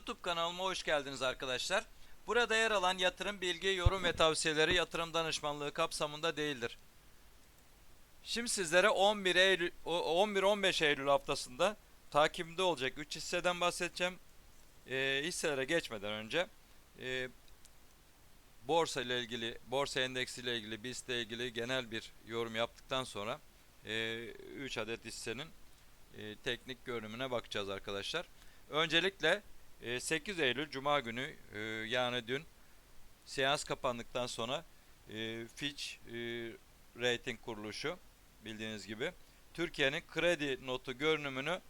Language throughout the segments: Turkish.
YouTube kanalıma hoş geldiniz arkadaşlar. Burada yer alan yatırım bilgi, yorum ve tavsiyeleri yatırım danışmanlığı kapsamında değildir. Şimdi sizlere 11 Eylül 11-15 Eylül haftasında takibimde olacak 3 hisseden bahsedeceğim. E, hisselere geçmeden önce e, borsa ile ilgili, borsa endeksi ile ilgili, BIST ile ilgili genel bir yorum yaptıktan sonra 3 adet hissenin e, teknik görünümüne bakacağız arkadaşlar. Öncelikle e, 8 Eylül Cuma günü e, yani dün seans kapandıktan sonra e, Fitch e, rating kuruluşu bildiğiniz gibi Türkiye'nin kredi notu görünümünü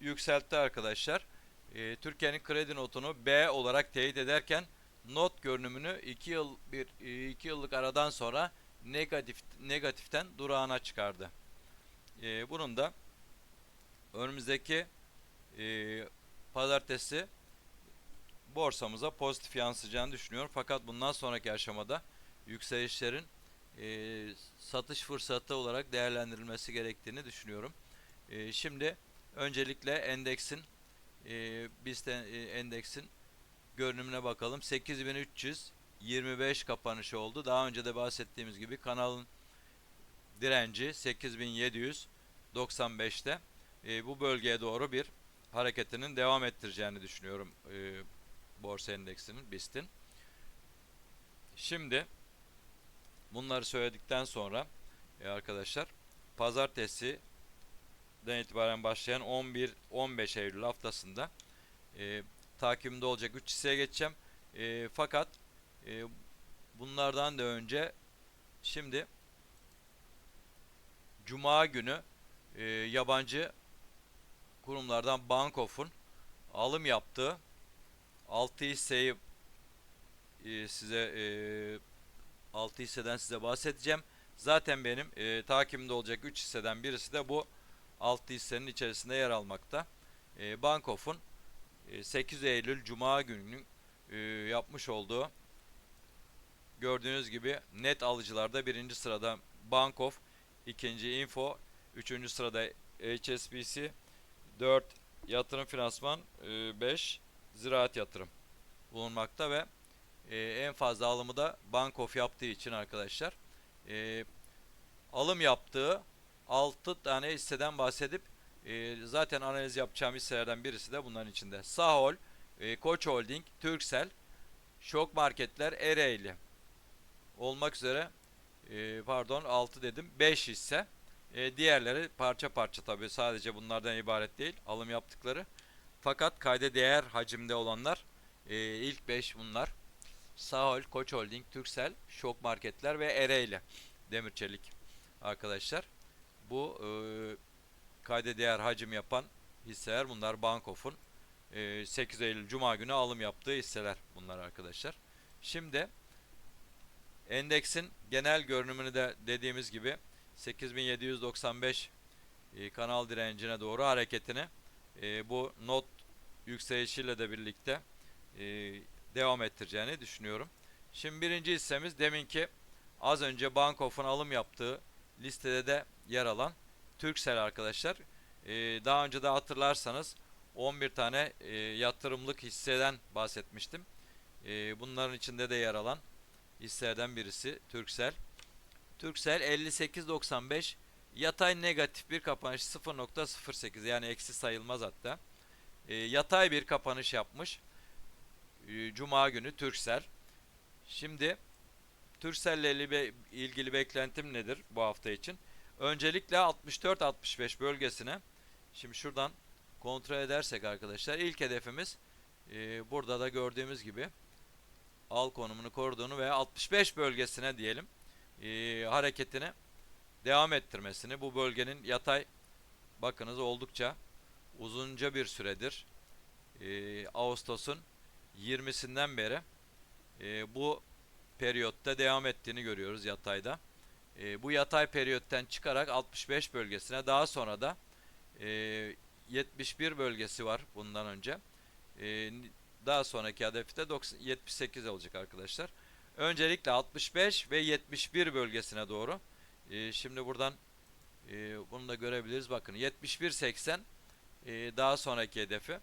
yükseltti arkadaşlar. Türkiye'nin kredi notunu B olarak teyit ederken not görünümünü 2 yıl bir 2 yıllık aradan sonra negatif negatiften durağına çıkardı. Bunun da önümüzdeki e, pazartesi borsamıza pozitif yansıyacağını düşünüyorum. Fakat bundan sonraki aşamada yükselişlerin e, satış fırsatı olarak değerlendirilmesi gerektiğini düşünüyorum. E, şimdi öncelikle endeksin e, BIST e, endeksin görünümüne bakalım. 8325 kapanışı oldu. Daha önce de bahsettiğimiz gibi kanalın direnci 8795'te e, bu bölgeye doğru bir hareketinin devam ettireceğini düşünüyorum e, borsa endeksinin BIST'in. Şimdi bunları söyledikten sonra e, arkadaşlar pazartesi den itibaren başlayan 11-15 Eylül haftasında e, takibimde olacak 3 hisseye geçeceğim. E, fakat e, bunlardan da önce şimdi Cuma günü e, yabancı kurumlardan Bankof'un alım yaptığı 6 hisseyi e, size e, 6 hisseden size bahsedeceğim. Zaten benim e, takibimde olacak 3 hisseden birisi de bu 6 hissenin içerisinde yer almakta. E, Bankof'un e, 8 Eylül Cuma gününün e, yapmış olduğu gördüğünüz gibi net alıcılarda birinci sırada Bankof, ikinci Info, üçüncü sırada HSBC, 4 yatırım finansman, 5 ziraat yatırım bulunmakta ve e, en fazla alımı da Bankof yaptığı için arkadaşlar e, alım yaptığı 6 tane hisseden bahsedip e, zaten analiz yapacağım hisselerden birisi de bunların içinde. Sahol, e, Koç Holding, Turkcell, Şok Marketler, Ereğli olmak üzere e, pardon 6 dedim 5 hisse. E, diğerleri parça parça tabi sadece bunlardan ibaret değil alım yaptıkları. Fakat kayda değer hacimde olanlar e, ilk 5 bunlar. Sahol, Koç Holding, Turkcell, Şok Marketler ve Ereğli Demir Çelik arkadaşlar. Bu e, kayda değer hacim yapan hisseler bunlar Bankof'un e, 8 Eylül Cuma günü alım yaptığı hisseler bunlar arkadaşlar. Şimdi endeksin genel görünümünü de dediğimiz gibi 8795 e, kanal direncine doğru hareketini e, bu not yükselişiyle de birlikte e, devam ettireceğini düşünüyorum. Şimdi birinci hissemiz deminki az önce Bankof'un alım yaptığı listede de yer alan Turkcell arkadaşlar. E, daha önce de hatırlarsanız 11 tane e, yatırımlık hisseden bahsetmiştim. E, bunların içinde de yer alan hisselerden birisi Turkcell. Turkcell 58.95 yatay negatif bir kapanış 0.08 yani eksi sayılmaz hatta. E, yatay bir kapanış yapmış. E, Cuma günü Turkcell. Şimdi Turkcell ile ilgili beklentim nedir bu hafta için? Öncelikle 64-65 bölgesine şimdi şuradan kontrol edersek arkadaşlar ilk hedefimiz e, burada da gördüğümüz gibi al konumunu koruduğunu ve 65 bölgesine diyelim e, hareketini devam ettirmesini bu bölgenin yatay bakınız oldukça uzunca bir süredir e, Ağustos'un 20'sinden beri e, bu periyotta devam ettiğini görüyoruz yatayda. E, bu yatay periyotten çıkarak 65 bölgesine daha sonra da e, 71 bölgesi var bundan önce. E, daha sonraki hedefi de 90, 78 olacak arkadaşlar. Öncelikle 65 ve 71 bölgesine doğru. E, şimdi buradan e, bunu da görebiliriz. Bakın 71-80 e, daha sonraki hedefi.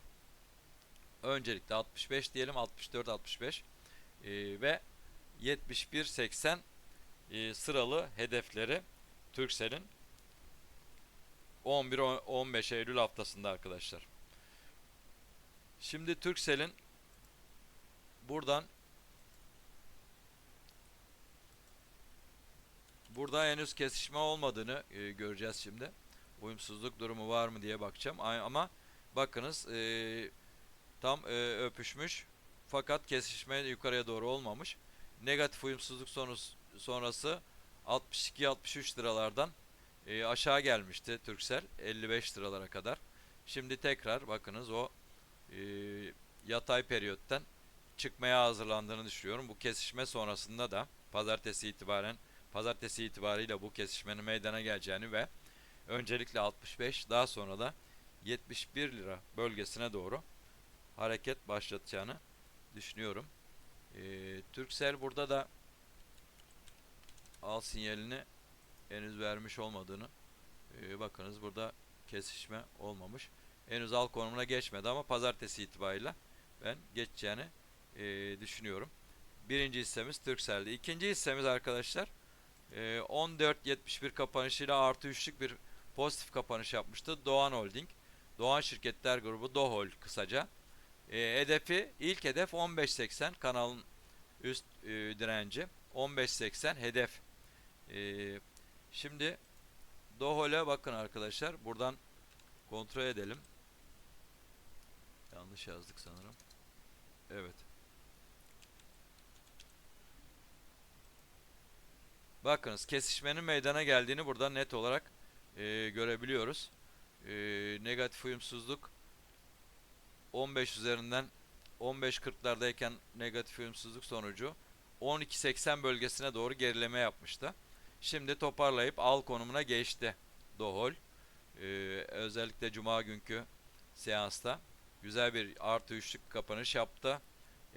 öncelikle 65 diyelim 64 65 e, ve 71 80 e, sıralı hedefleri Turkcell'in 11-15 Eylül haftasında arkadaşlar. Şimdi Turkcell'in buradan burada henüz kesişme olmadığını e, göreceğiz şimdi. Uyumsuzluk durumu var mı diye bakacağım. Ama bakınız e, tam e, öpüşmüş fakat kesişme yukarıya doğru olmamış. Negatif uyumsuzluk sonrası, sonrası 62-63 liralardan e, aşağı gelmişti Turkcell 55 liralara kadar. Şimdi tekrar bakınız o e, yatay periyotten çıkmaya hazırlandığını düşünüyorum. Bu kesişme sonrasında da pazartesi itibaren pazartesi itibariyle bu kesişmenin meydana geleceğini ve öncelikle 65 daha sonra da 71 lira bölgesine doğru hareket başlatacağını düşünüyorum. E, Turkcell burada da al sinyalini henüz vermiş olmadığını e, bakınız burada kesişme olmamış. Henüz al konumuna geçmedi ama pazartesi itibariyle ben geçeceğini e, düşünüyorum. Birinci hissemiz Turkcell'di. İkinci hissemiz arkadaşlar e, 14.71 kapanışıyla artı üçlük bir pozitif kapanış yapmıştı. Doğan Holding. Doğan Şirketler Grubu Dohol kısaca. E, hedefi ilk hedef 15.80 kanalın üst e, direnci 15.80 hedef. E, şimdi Dohol'e bakın arkadaşlar. Buradan kontrol edelim. Yanlış yazdık sanırım. Evet. Bakınız kesişmenin meydana geldiğini burada net olarak e, görebiliyoruz. E, negatif uyumsuzluk 15 üzerinden 15.40'lardayken negatif uyumsuzluk sonucu 12.80 bölgesine doğru gerileme yapmıştı. Şimdi toparlayıp al konumuna geçti Dohol. Ee, özellikle cuma günkü seansta güzel bir artı üçlük kapanış yaptı.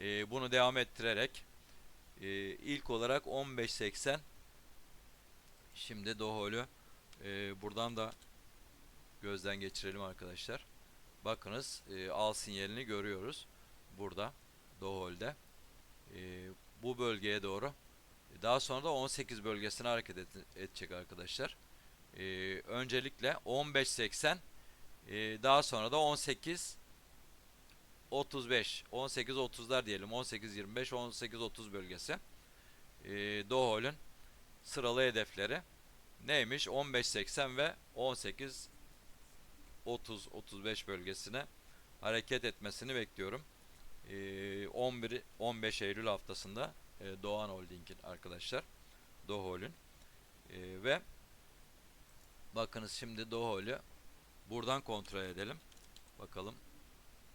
Ee, bunu devam ettirerek e, ilk olarak 15.80 şimdi Dohol'ü e, buradan da gözden geçirelim arkadaşlar. Bakınız e, al sinyalini görüyoruz. Burada Dohol'de. E, bu bölgeye doğru. Daha sonra da 18 bölgesine hareket et, edecek arkadaşlar. E, öncelikle 15.80 e, daha sonra da 18 35 18 30'lar diyelim 18 25 18 30 bölgesi e, Dohol'ün sıralı hedefleri neymiş 15.80 ve 18 30 35 bölgesine hareket etmesini bekliyorum. Ee, 11 15 Eylül haftasında e, Doğan Holding'in arkadaşlar. Dohol'ün e, ve bakınız şimdi Dohol'ü buradan kontrol edelim. Bakalım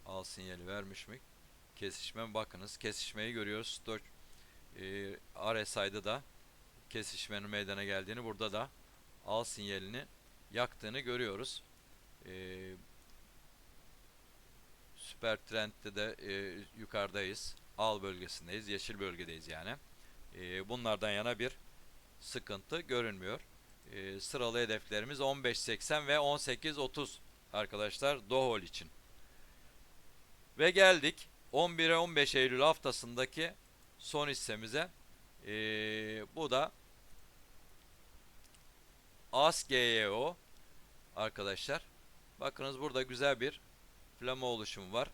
al sinyali vermiş mi? Kesişme bakınız kesişmeyi görüyoruz. Stoch e, RSI'da da kesişmenin meydana geldiğini burada da al sinyalini yaktığını görüyoruz. E, Süper Trend'de de e, yukarıdayız. Al bölgesindeyiz. Yeşil bölgedeyiz yani. E, bunlardan yana bir sıkıntı görünmüyor. E, sıralı hedeflerimiz 15.80 ve 18.30 arkadaşlar Dohol için. Ve geldik 11'e 15 Eylül haftasındaki son hissemize. E, bu da ASGEO arkadaşlar. Bakınız burada güzel bir flama oluşumu var.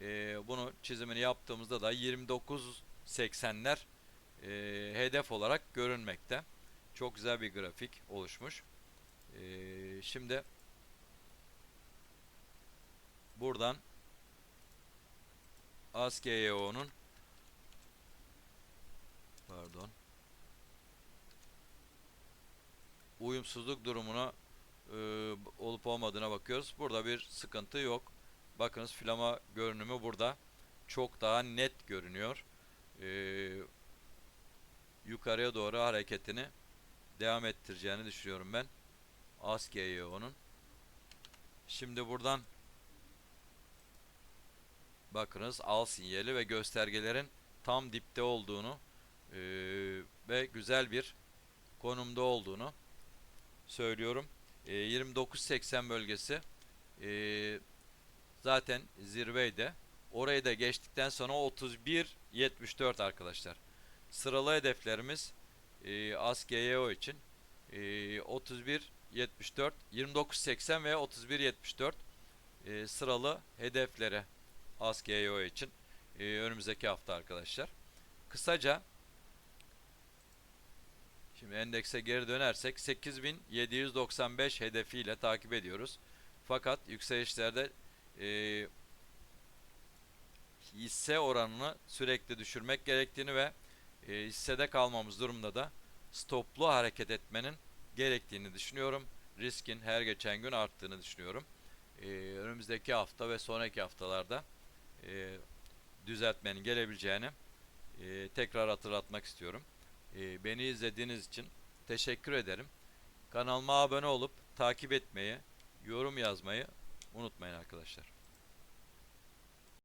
Ee, bunu çizimini yaptığımızda da 29.80'ler e, hedef olarak görünmekte. Çok güzel bir grafik oluşmuş. Ee, şimdi buradan ASKEO'nun pardon uyumsuzluk durumuna e, olup olmadığına bakıyoruz. Burada bir sıkıntı yok. Bakınız flama görünümü burada çok daha net görünüyor. Ee, yukarıya doğru hareketini devam ettireceğini düşünüyorum ben. ASK'ye onun. Şimdi buradan bakınız al sinyali ve göstergelerin tam dipte olduğunu e, ve güzel bir konumda olduğunu söylüyorum. E, 29.80 bölgesi e, zaten zirveydi. Orayı da geçtikten sonra 31.74 arkadaşlar. Sıralı hedeflerimiz e, ASGYO için e, 31 74 29 80 ve 31 74 e, sıralı hedeflere ASGYO için e, önümüzdeki hafta arkadaşlar. Kısaca şimdi endekse geri dönersek 8795 hedefiyle takip ediyoruz. Fakat yükselişlerde e, hisse oranını sürekli düşürmek gerektiğini ve e, hissede kalmamız durumunda da stoplu hareket etmenin gerektiğini düşünüyorum. Riskin her geçen gün arttığını düşünüyorum. E, önümüzdeki hafta ve sonraki haftalarda e, düzeltmenin gelebileceğini e, tekrar hatırlatmak istiyorum. E, beni izlediğiniz için teşekkür ederim. Kanalıma abone olup takip etmeyi, yorum yazmayı unutmayın arkadaşlar.